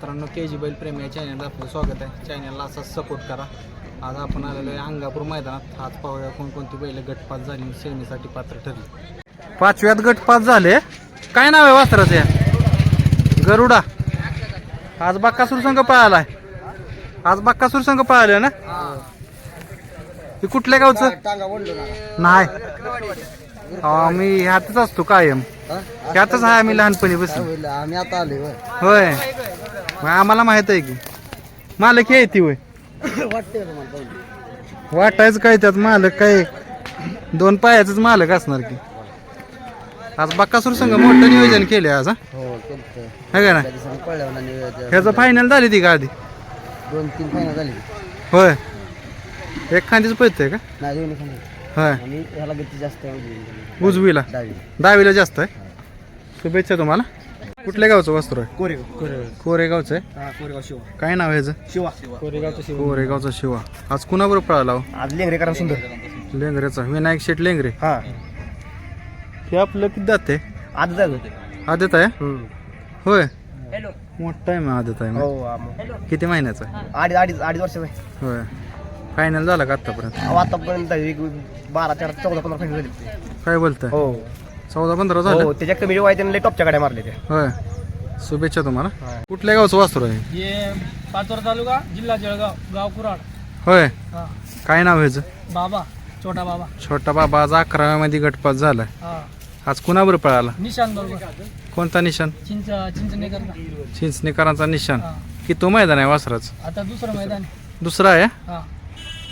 मित्रांनो के जी बैल प्रेमी या चॅनलला आपलं स्वागत आहे. चॅनलला असाच सपोर्ट करा. आज आपण आलेलो आहे अंगापूर मैदानात. आज पाहूया कोणकोणती बैल गटपात झाली सेमीसाठी पात्र ठरली. पाचव्यात गटपात झाले. काय नाव आहे वासराचं गरुडा. आज बाक्कासूर संघ पळालाय. आज बाक्कासूर संघ पळाले ना? हे कुठल्या गावचं? नाही. मी ह्यातच असतो कायम. ह्यातच आहे आम्ही लहानपणी बसून आम्ही आता आले होय. मग आम्हाला माहीत आहे की. मालक आहे ती पाहिजे वाटायचं काय त्यात? मालक काय? दोन पायाचंच मालक असणार की. आज बक्कासूर संघ मोठं नियोजन केले आज हा? हो है का ना. ह्याचं फायनल झाली ती का आधी? दोन तीन फायनल झाली. होय. एक खांदीच पळतंय का? नाही दोन्ही खाली होय. आणि ह्याला गती जास्त आहे. उजवी. उजवीला. डावी. दहावीला जास्त आहे. शुभेच्छा तुम्हाला. कुठल्या गावचं वस्त्र आहे? कोरेगाव. कोरेगाव. कोरेगावचं आहे? हा कोरेगाव शिवा. काय नाव आहे ह्याचं? शिवा. कोरेगावचं शिवा. कोरेगावचा शिवा. आज कुणाबरोबर पळाला हो? आज लेंगरेकरांना सुंदर. लेंगरेचा. विनायक शेट लेंगरे. हा. हे आपलं किती जाते आज जात होते आदत आहे? होय. हॅलो. मोठा आहे मग आदत आहे मग. हो आम- किती महिन्याचा आहे? अडीच अडीच अडीच वर्ष आहे. होय. फायनल झाला का आतापर्यंत? आतापर्यंत एक बारा चार चौदा पंधरा फायनल झाली काय बोलताय? हो. चौदा पंधरा झालं. हो त्याच्या कमी जेव्हा त्याने टॉपच्या गाड्या मारल्या त्या. होय. शुभेच्छा तुम्हाला. कुठल्या गावचं वासरू आहे? हे पाचोरा तालुका जिल्हा जळगाव गाव कुराड होय. हा. काय नाव ह्याचं? बाबा छोटा बाबा. छोटा बाबा आज अकराव्यामध्ये गटपात झालाय. हा. आज कुणाबरोबर पळाला? निशान बरोबर. कोणता निशाण चिंच चिंचणेकरचा. चिंचणेकरांचा निशाण हा. की तो मैदान आहे वासराच? आता दुसरं मैदान दुसरा आहे? हा.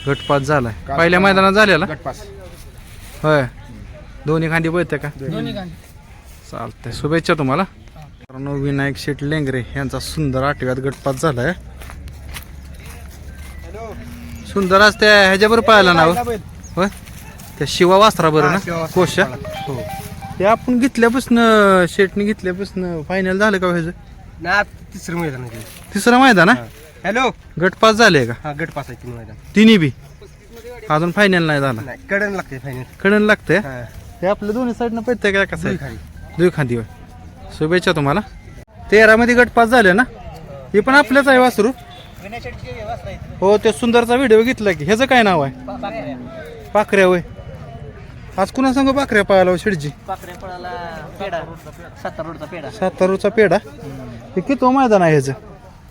गटपात झालाय. पहिल्या मैदानात झालेला? गटपास. होय. दोन्ही खांदी पळते का? दोन्ही चालतंय. शुभेच्छा तुम्हाला. मित्रांनो, विनायक शेट लेंगरे यांचा सुंदर आठव्यात गटपात झालाय. सुंदर आज त्या ह्याच्याबरोबर पळाला ना हो? होय? त्या शिवा वास्त्रा बरं ना? कोशा? हो. ते आपण घेतल्यापासून शेटने घेतल्यापासून फायनल झालं का हो ह्याचं? ना तिसरं मैदान तिसरं मैदान आहे हॅलो. गटपास झाले का? हा गटपास आहे तीन मैदान. तिन्ही बी? अजून फायनल नाही झाला. नाही कडन लागते फायनल कडन लागतंय? हा. हे आपल्या दोन्ही साईडनं पडतंय का? कसं दुई खांदी होय शुभेच्छा तुम्हाला. तेरामध्ये गटपास झाले ना? हे पण आपल्याच आहे वासरू. हो ते सुंदरचा व्हिडिओ घेतला की. ह्याचं काय नाव आहे? पाखऱ्या होय. आज कुणा सांग पाखऱ्या पाहायला शिडजी पाकऱ्यापळाला पेडा सातारा रोडचा पेडा सातारूचा पेढा. हे किती मैदान आहे ह्याचं?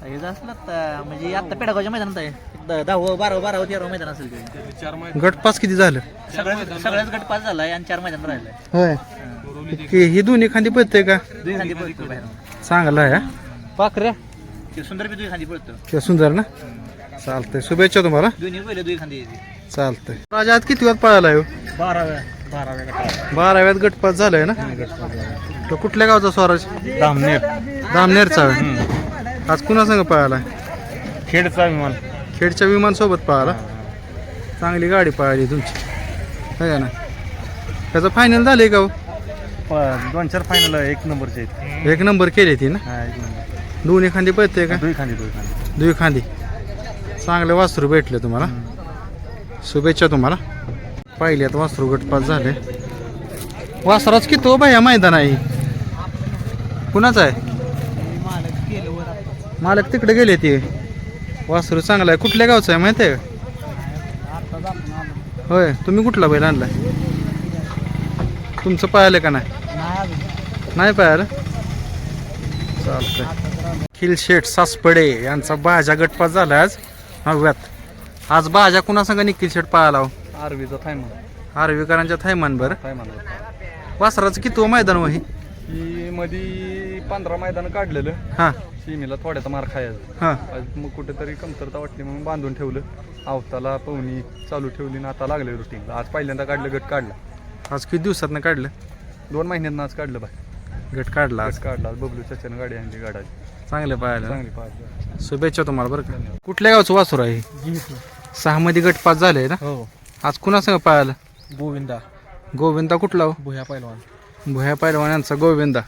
हे असलं तर म्हणजे आता पेडागावच्या मैदानात आहे. द- दहावं बारावं बारावं तेरावं मैदान असेल ते. गटपास किती झालं? सगळ्याच सगळ्याच गट पास झालाय आणि चार मैदान राहिलाय. होय. हे ही दोन्ही खांदी पडतंय का? दुई खांदी पळतो बाहेर चांगला आहे हा. पाखऱ्या. ते सुंदर बी दुई खांदी पळतो ते सुंदर ना? चालतंय. शुभेच्छा तुम्हाला. दोन्ही पहिले दुई खांदी येते चालतंय. राजा आज किती वेळात पळाला हो? बाराव्या बाराव्या बाराव्यात गटपास झालाय ना? तो कुठल्या गावचा स्वराज? दामनेर दामनेरचा होय. आज कुणा संग पळाला खेडचा विमान. खेडच्या विमान सोबत पळाला चांगली गाडी पळाली तुमची. है का ना त्याचं फायनल झाले का हो? दोन चार फायनल एक नंबरचे आहेत. एक नंबर केली ती ना? हा एक नंबर. दोन्ही खांदी पळते का? दुई खांदी दुई खांदी. दुई खांदी. चांगले वासरू भेटले तुम्हाला. शुभेच्छा तुम्हाला. पाहिल्यात वासरू गटपास झाले. वासराच किती हो बाया मैदान आहे कुणाच आहे? मालक तिकडे गेले ते. वासरू चांगला आहे. कुठल्या गावचं आहे माहिती आहे होय. तुम्ही कुठला बैल आणलाय? तुमचं पाहिलं का नाही? नाही पाहिलं चालतंय. खिल शेठ सासपडे यांचा भाज्या गटपास झाला आज. नवव्यात आज भाज्या कुणा संग निखिल शेठ पाहायला हो? आरवीचा थायमान. आर्वीकरांच्या थैमान बरं थायमान वासराचं किती मैदान वही ही? मध्ये पंधरा मैदान काढलेलं. हां. सीमेला थोड्याचा मार खायचा. हां. आज मग कुठेतरी कमतरता वाटली म्हणून बांधून ठेवलं. आवताला पवनी चालू ठेवली ना आता लागले रुटीनला आज पहिल्यांदा काढलं गट काढला. आज किती दिवसात काढलं? दोन महिन्यांना आज काढलं बाय गट काढला आज? आज काढला. आज बबलू चाच्यानं गाडी आणली गाडाची. चांगले पाहायला चांगली पाहिजे शुभेच्छा तुम्हाला बरं का. कुठल्या गावचं वासरू आहे सहा मध्ये गटपास झाले ना? हो. आज कुणा संग पाहायला गोविंदा. गोविंदा कुठला हो? भुया पैलवान. भुया पैलवान यांचा गोविंदा.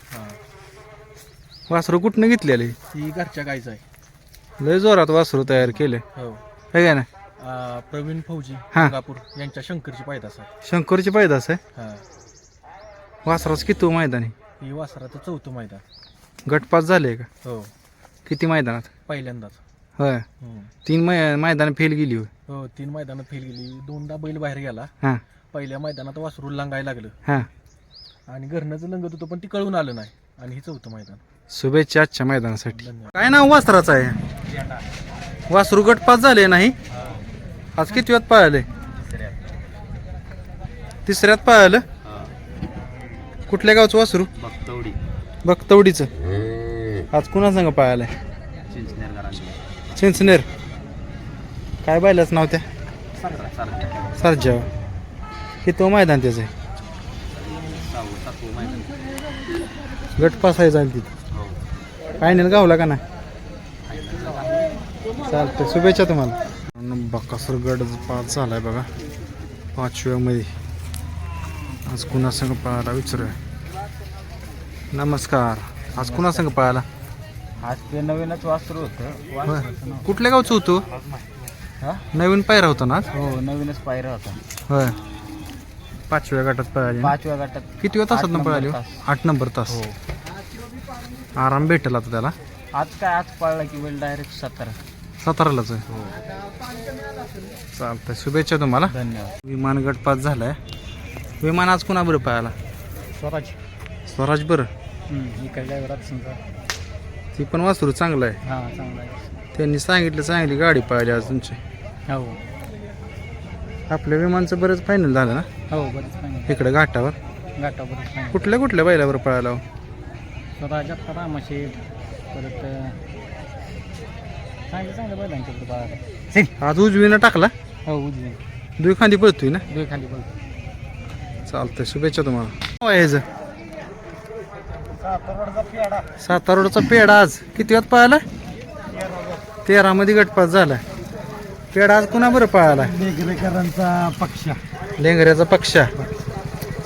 वासरू कुठनं घेतलेले? ही घरच्या गायचं आहे. लय जोरात वासरू तयार केले. हो. है का ना? प्रवीण फौजी हा. गंगापूर यांच्या शंकरची पायदास आहे. शंकरची पैदास आहे? हा. वासराच किती हो मैदानी ही वासराचं चौथं मैदान. गटपास झाले का? हो. किती मैदानात? पहिल्यांदाच. होय. तीन मै मैदान फेल गेली होय. हो तीन मैदानात फेल गेली. दोनदा बैल बाहेर गेला. हां. पहिल्या मैदानात वासरू लांगायला लागलं. हां. आणि घरनंच लंगत होतं पण ती कळून आलं नाही. आणि हे चौथं मैदान. शुभेच्छा आजच्या मैदानासाठी. काय नाव वासराचं आहे? वासरू गटपास झाले नाही? आज किती वेळात पळाले? तिसऱ्यात पळालं? कुठल्या गावचं वासरू? बघतवडी बघतवडीचं आज कुणा संग पळालंय? चिंचनेर काय पाहिलंच नाव त्या? सरजा किती मैदान त्याचं आहे? गटपास आहे जाईल तिथं. हो फायनल गावला का नाही? चालतंय शुभेच्छा तुम्हाला. बकासूर गड पाच झालाय बघा. पाचव्यामध्ये आज कुणा संघ पळाला विचारूया. नमस्कार. आज कुणा संघ पळाला? आज ते नवीनच वासरू होतं. कुठल्या गावचं होतो? नवीन पायरा होता ना? हो नवीनच पायरा होता. होय. पाचव्या गटात पळाली? पाचव्या गटात किती तासात पळाली हो? आठ नंबर तास. हो. आराम भेटेल आता त्याला. आज काय आज पळला की बैल डायरेक्ट सतरा. सातारालाच हो. चालतंय शुभेच्छा तुम्हाला. धन्यवाद. विमान गटपास झालाय. विमान आज कुणा बरं पळाला स्वराज. स्वराज बरं. इकडल्या घरात समजा. ती पण वासरू चांगलं आहे. हा चांगला आहे. त्यांनी सांगितलं चांगली गाडी पाहिली आज तुमची. हो. आपल्या विमानचं बरंच फायनल झालं ना? हो बरेच इकडे घाटावर. गाठा बरेच चांगलं कुठल्या कुठल्या बैलावर पळाला हो? रामाशेठ परत चांगलं चांगलं आज उजवीनं टाकला? हो उजवी दुई खांदी पळतोय ना? दुई खाली बोल चालतंय शुभेच्छा तुम्हाला. ह्याचं? सातारोडचा पेढा. आज. किती वेळात पळाला? तेरा मध्ये गटपास झाला. पेढा आज कुणा बरं पळाला पक्ष. लेंगऱ्याचा पक्षा.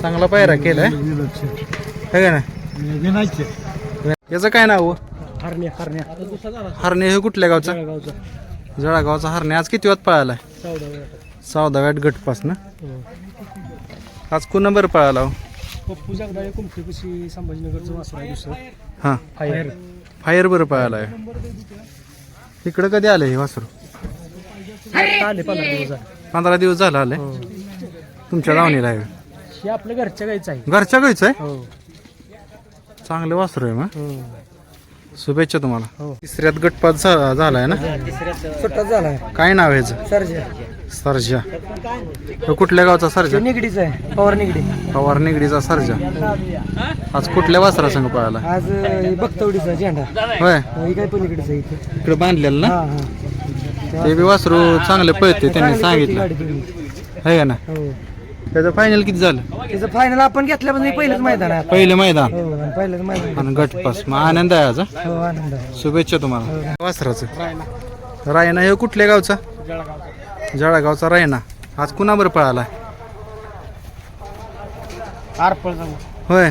चांगला पायरा केलाय. है का ना विनायचे याचं काय नाव? हो? हरण्या. हरण्या हरणे हे कुठल्या गावचा? गावचा जळागावचा हरणे आज किती वाजता पळाला? चौदा वेळ चौदाव्यात गटपास ना आज कुणा बरं पळाला हो? पप्पू जगदाळे कुमठेपाशी संभाजीनगरचं वासर आहे दुसरं. हां. फायर. फायर बरं पळाला आहे. इकडं कधी आलं हे वासरू? आले पंधरा दिवस झाले. पंधरा दिवस झाला आले. तुमच्या लावणीला आहे. हे आपल्या घरच्या गाईचं आहे. घरच्या गायचं आहे? हो. चांगलं वासरू आहे मग. शुभेच्छा तुम्हाला. हो. तिसऱ्यात गटपात झा- झालाय ना? सुट्टा झाला काय नाव ह्याचं सरजा. सरजा. तो कुठल्या गावचा सरजा? निगडीच आहे पवार निगडी. पवार निगडीचा सरजा. आज कुठल्या वासरा संघ पळाला? आज बघतवडीचा झेंडा. होय. ही काय पलीकडचं इथे. इकडे बांधलेलं ना? हा हा. ते बी वासरू चांगले पळते त्यांनी सांगितलं. आहे ना? हो. त्याचं फायनल किती झालं? त्याचं फायनल आपण घेतल्यापासून हे पहिलंच मैदान आहे पहिलं मैदान? हो आणि पहिलंच मैदान आणि गटपास मग आनंद आहे आज हा? हो आनंद आहे. शुभेच्छा तुम्हाला. वासराचं. रायना हे कुठल्या गावचा? जळगावचा रायना. आज कुणाबर पळाला होय.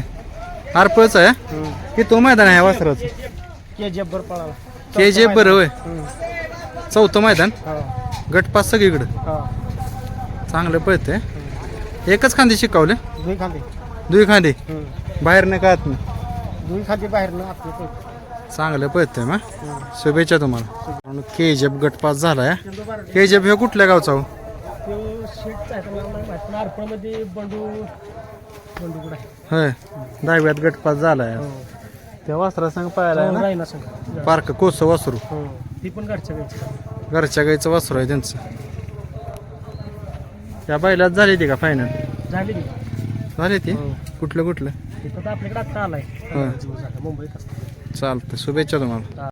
आरपळच आहे? की तो मैदान आहे वासराचं? के जे बरं होय. चौथं मैदान? हो. गटपास सगळीकडं? हो. चांगलं पळते एकच खांदे शिकवले? दुई खाली दुई खांदे? बाहेर नाही का आत नाही दुई खाली बाहेर ना आपलं चांगलं पळते मग. शुभेच्छा तुम्हाला. के जी एफ गटपास झालाय. के जी एफ हे कुठल्या गावचा हो? तो शेटचा आहे मला नाही माहीत पण आरपळमध्ये बंडू बंडूकडे आहे होय. दहाव्यात गटपास झालाय. त्या वासरा संग पाहायला पार्क कोस वासरू? हो. ती पण घरच्या घरची घरच्या गाईचं वासरू आहे त्यांचं. त्या बैलात झाली ती का फायनल झाली ती. झाली ती? हो. कुठलं कुठलं? तिथं तर आपल्याकडे आत्ता आलाय. मुंबईत असतो. चालतं शुभेच्छा तुम्हाला.